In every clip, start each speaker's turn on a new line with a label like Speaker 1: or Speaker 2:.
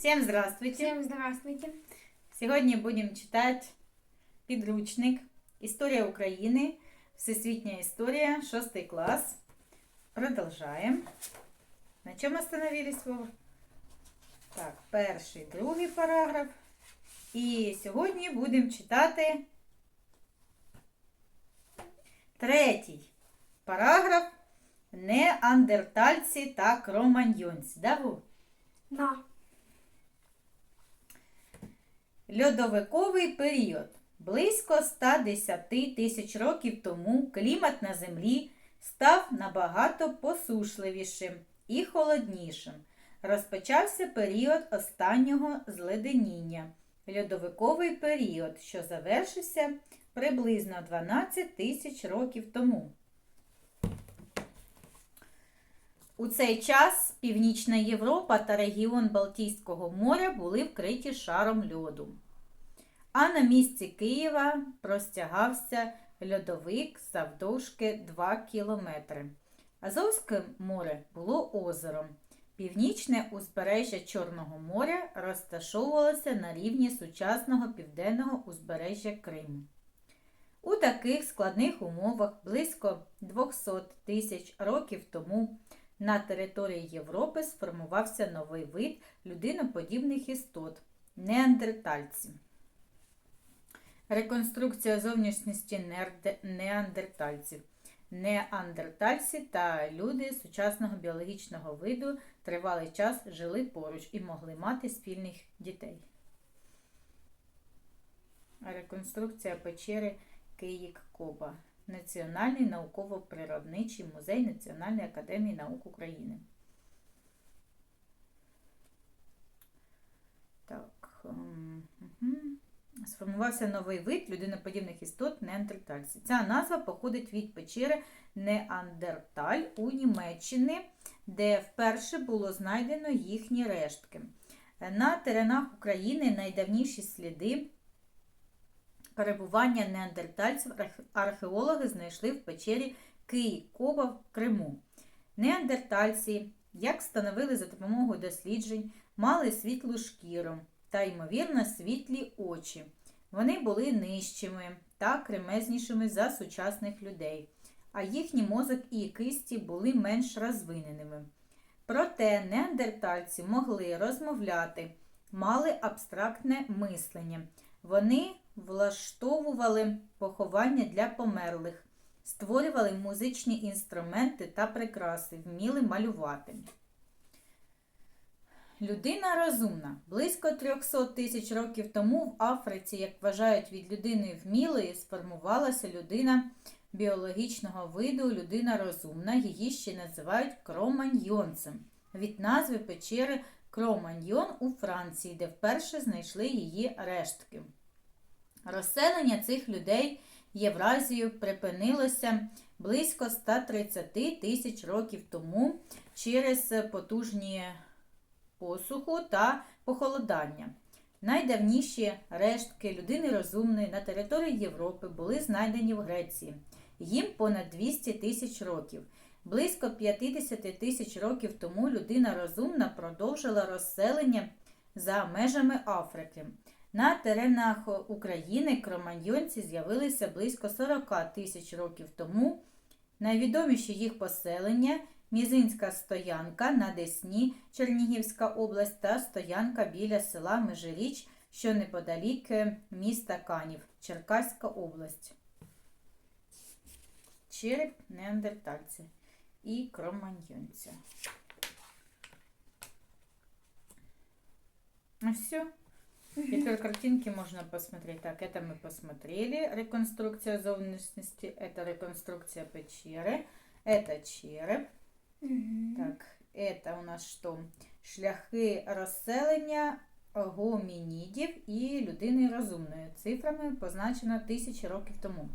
Speaker 1: Всем здравствуйте!
Speaker 2: Всем здравствуйте.
Speaker 1: Сьогодні будемо читати підручник Історія України, Всесвітня історія, 6 клас. Продовжаємо. На чому остановились, Вова? Так, перший, другий параграф. І сьогодні будемо читати третій параграф Неандертальці та кроманьйонці. Да, Вов?
Speaker 2: Да.
Speaker 1: Льодовиковий період. Близько 110 тисяч років тому клімат на Землі став набагато посушливішим і холоднішим. Розпочався період останнього зледеніння. Льодовиковий період, що завершився приблизно 12 тисяч років тому. У цей час Північна Європа та регіон Балтійського моря були вкриті шаром льоду. А на місці Києва простягався льодовик завдовжки 2 кілометри. Азовське море було озером. Північне узбережжя Чорного моря розташовувалося на рівні сучасного південного узбережжя Криму. У таких складних умовах близько 200 тисяч років тому на території Європи сформувався новий вид людиноподібних істот неандертальці. Реконструкція зовнішності неандертальців. Неандертальці та люди сучасного біологічного виду тривалий час жили поруч і могли мати спільних дітей. Реконструкція печери Киїк-Коба. Національний науково-природничий музей Національної академії наук України. Так. ем. Сформувався новий вид людиноподібних істот неандертальців. Ця назва походить від печери Неандерталь у Німеччині, де вперше було знайдено їхні рештки. На теренах України найдавніші сліди перебування неандертальців археологи знайшли в печері Київ-Коба в Криму. Неандертальці, як встановили за допомогою досліджень, мали світлу шкіру та, ймовірно, світлі очі. Вони були нижчими та кремезнішими за сучасних людей, а їхній мозок і кисті були менш розвиненими. Проте неандертальці могли розмовляти, мали абстрактне мислення. Вони влаштовували поховання для померлих, створювали музичні інструменти та прикраси, вміли малювати. Людина розумна. Близько 300 тисяч років тому в Африці, як вважають від людини вмілої, сформувалася людина біологічного виду, людина розумна. Її ще називають кроманьйонцем. Від назви печери Кроманьйон у Франції, де вперше знайшли її рештки. Розселення цих людей Євразію припинилося близько 130 тисяч років тому через потужні посуху та похолодання. Найдавніші рештки людини розумної на території Європи були знайдені в Греції. Їм понад 200 тисяч років. Близько 50 тисяч років тому людина розумна продовжила розселення за межами Африки. На теренах України кроманьйонці з'явилися близько 40 тисяч років тому. Найвідоміші їх поселення Мізинська стоянка на Десні, Чернігівська область та стоянка біля села Межиріч, що неподалік е, міста Канів, Черкаська область. Череп неандертальця і кроманьйонця. Ну все. Теперь картинки можно посмотреть. Так, это мы посмотрели. Реконструкция зовнішності. Это реконструкция печеры. Это череп. Так, это у нас що? Шляхи розселення гомінідів і людини розумної. Цифрами позначено тисячі років тому.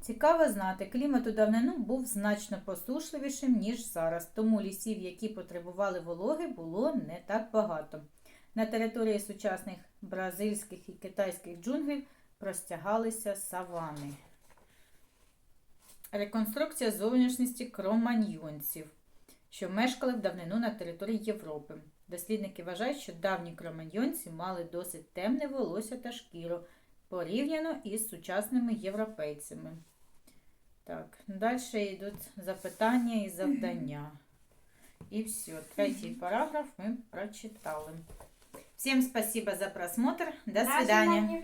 Speaker 1: Цікаво знати, клімат у давнину був значно посушливішим, ніж зараз, тому лісів, які потребували вологи, було не так багато. На території сучасних бразильських і китайських джунглів простягалися савани. Реконструкція зовнішності кроманьйонців. що мешкали в давнину на території Європи. Дослідники вважають, що давні кроманьйонці мали досить темне волосся та шкіру порівняно із сучасними європейцями. Так, далі йдуть запитання і завдання. І все, третій параграф ми прочитали. Всем спасибо за просмотр. До
Speaker 2: До
Speaker 1: свидания.
Speaker 2: свидания.